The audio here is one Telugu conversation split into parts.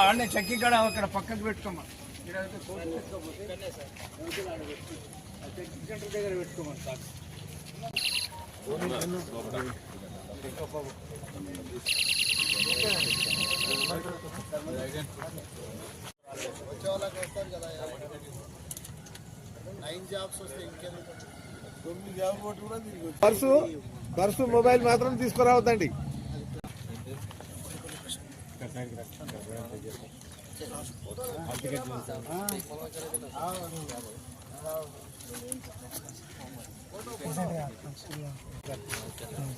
ఆడనే చెక్కి కాడ అక్కడ పక్కకు పెట్టుకోమా పెట్టుకో. సెంటర్ దగ్గర పెట్టుకోమని సార్ వచ్చే వాళ్ళకి వస్తారు కదా నైన్ జాబ్స్ వస్తే ఇంకెందుకు జాబ్ కూడా పర్సు పర్సు మొబైల్ మాత్రం తీసుకురావద్దండి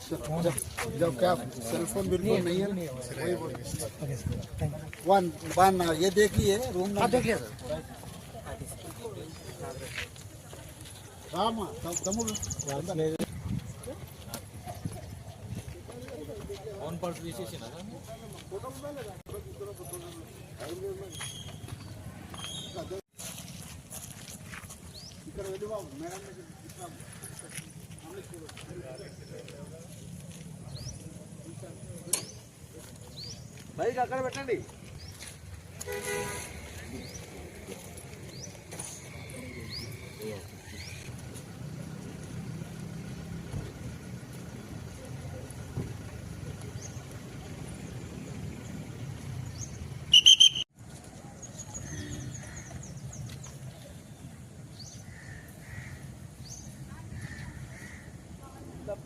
क्या सेलफोन बिल्कुल नहीं है वन वन ये देखिए रूम देखिए ऑन पर्स विशेष है ना? ఇక్కడ వెళ్ళి బాబు మేడం దగ్గర బైక్ అక్కడ పెట్టండి.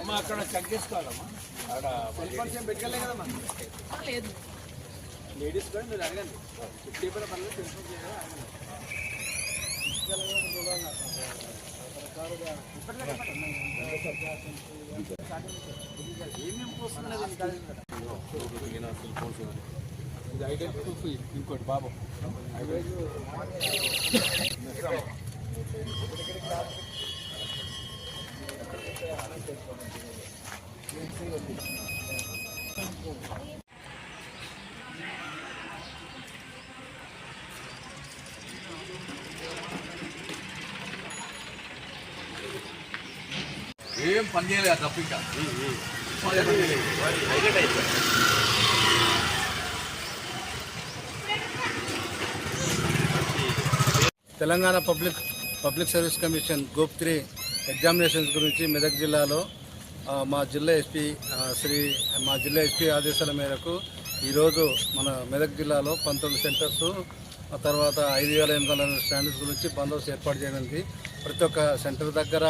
అమ్మ అక్కడ చెక్ చేసుకోవాలమ్మా. లేదు లేడీస్ కూడా మీరు అడగండి ఫిఫ్టీ కూడా పర్లేదు టెలిఫోన్ చేయాలి ఇది ఐడెంటిటీ ఇంకోటి బాబు ఏం పని చేయలేదు. అయిపోయింది Telangana public public service commission group three examinations గురించి మెదక్ జిల్లాలో మా జిల్లా ఎస్పీ శ్రీ మా జిల్లా ఎస్పీ ఆదేశాల మేరకు ఈరోజు మన మెదక్ జిల్లాలో పంతొమ్మిది సెంటర్స్ ఆ తర్వాత ఐదు వేల ఎనిమిది వందల స్టాండర్డ్స్ గురించి బందోబస్తు ఏర్పాటు చేయడానికి ప్రతి ఒక్క సెంటర్ దగ్గర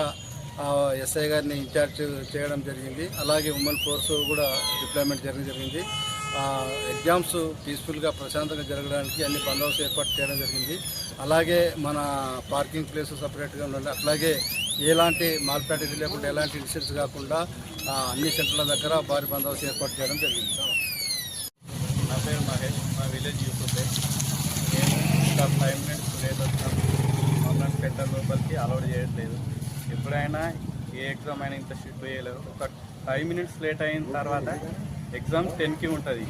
ఎస్ఐ గారిని ఇన్ఛార్జ్ చేయడం జరిగింది. అలాగే ఉమెన్ ఫోర్స్ కూడా డిప్లాయ్మెంట్ జరగడం జరిగింది. ఎగ్జామ్స్ పీస్ఫుల్గా ప్రశాంతంగా జరగడానికి అన్ని బందోబస్తు ఏర్పాటు చేయడం జరిగింది. అలాగే మన పార్కింగ్ ప్లేస్ సపరేట్గా ఉండాలి. అట్లాగే ఎలాంటి మాల్ ప్రాక్టీస్ లేకుండా ఎలాంటి ఇన్సిడెంట్స్ కాకుండా అన్ని సెంటర్ల దగ్గర భారీ బందోబస్తు ఏర్పాటు చేయడం జరిగింది. నా పేరు మహేష్. మా విలేజ్ యూసుఫే నేను ఇంకా ఫైవ్ మినిట్స్ లేట్ వచ్చినాం మమ్మల్ని పెద్ద లోపలికి అలౌడ్ చేయట్లేదు. ఎప్పుడైనా ఏ ఎగ్జామ్ అయినా ఇంత షిఫ్ట్ చేయలేదు ఒక ఫైవ్ మినిట్స్ లేట్ అయిన తర్వాత ఎగ్జామ్ టెన్కి ఉంటుంది.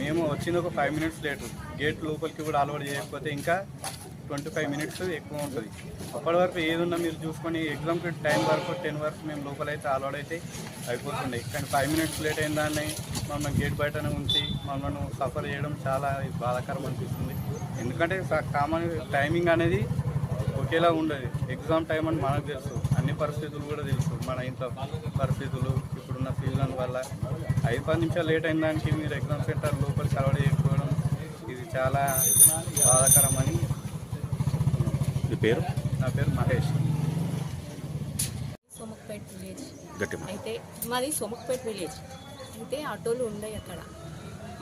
మేము వచ్చింది ఒక ఫైవ్ మినిట్స్ లేటు గేట్ లోపలికి కూడా అలౌడ్ చేయకపోతే ఇంకా ట్వంటీ ఫైవ్ మినిట్స్ ఎక్కువ ఉంటుంది. అప్పటి వరకు ఏదున్నా మీరు చూసుకొని ఎగ్జామ్కి టైం వరకు టెన్ వరకు మేము లోపలైతే అలౌడ్ అయితే అయిపోతుండే. కానీ ఫైవ్ మినిట్స్ లేట్ అయిన దాన్ని మమ్మల్ని గేట్ బయటనే ఉంచి మమ్మల్ని సఫర్ చేయడం చాలా బాధాకరం అనిపిస్తుంది. ఎందుకంటే కామన్ టైమింగ్ అనేది ఒకేలా ఉండదు. ఎగ్జామ్ టైం అని మనకు తెలుసు. అన్ని పరిస్థితులు కూడా తెలుసు. మన ఇంట్లో పరిస్థితులు ఇప్పుడున్న సీజన్ వల్ల. ఐదు పది నిమిషాలు లేట్ అయిన దానికి మీరు ఎగ్జామ్ సెంటర్ లోపలికి అలవాటు చేయకపోవడం ఇది చాలా బాధాకరం అని మీ పేరు? నా పేరు మహేష్. సోమక్పేట్ విలేజ్. అయితే మాది సోమక్పేట్ విలేజ్. అయితే ఆటోలు ఉండయి అక్కడ.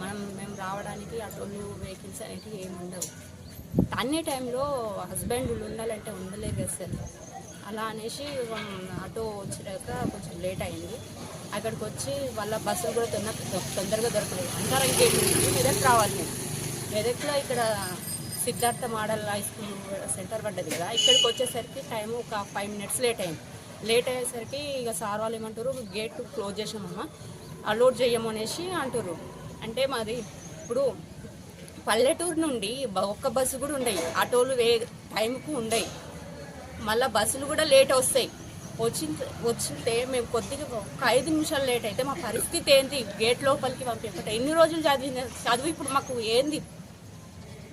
మనం మేము రావడానికి ఆటోలు వెహికల్స్ అనేటివి ఏమి ఉండవు. అన్ని టైంలో హస్బెండ్ ఉండాలంటే ఉండలేదు కదా సార్. అలా అనేసి ఆటో వచ్చాక కొంచెం లేట్ అయింది. అక్కడికి వచ్చి వాళ్ళ బస్సులు కూడా తొందర తొందరగా దొరకలేదు. అంతరం గేట్ మెదక్ రావాలి మేము. మెదక్లో ఇక్కడ Siddhartha model high school centre పడ్డది కదా. ఇక్కడికి వచ్చేసరికి టైం ఒక ఫైవ్ మినిట్స్ లేట్ అయింది. లేట్ అయ్యేసరికి ఇక సార్ వాళ్ళు ఏమంటారు గేట్ క్లోజ్ చేసామమ్మా అలోడ్ చేయము అనేసి అంటారు. అంటే మాది ఇప్పుడు పల్లెటూరు నుండి ఒక్క బస్సు కూడా ఉండయి. ఆటోలు వే టైంకు ఉండయి. మళ్ళీ బస్సులు కూడా లేట్ వస్తాయి. వచ్చి వచ్చితే మేము కొద్దిగా ఒక ఐదు నిమిషాలు లేట్ అయితే మా పరిస్థితి ఏంటి గేట్ లోపలికి పంపించట ఎన్ని రోజులు చదివిన చదువు ఇప్పుడు మాకు ఏంది?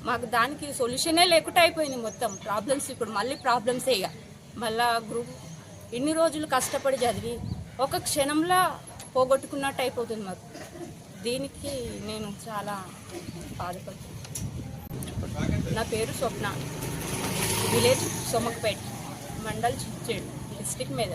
మాకు దానికి సొల్యూషనే లేకుండా అయిపోయింది మొత్తం ప్రాబ్లమ్స్. ఇప్పుడు మళ్ళీ ప్రాబ్లమ్సే ఇక. మళ్ళా గ్రూప్ ఇన్ని రోజులు కష్టపడి చదివి ఒక క్షణంలో పోగొట్టుకున్నట్టు అయిపోతుంది మాకు. దీనికి నేను చాలా బాధపడుతున్నాను. నా పేరు స్వప్న. విలేజ్ సొమ్మకపేట మండల్ చిచ్చేడు డిస్టిక్ మీద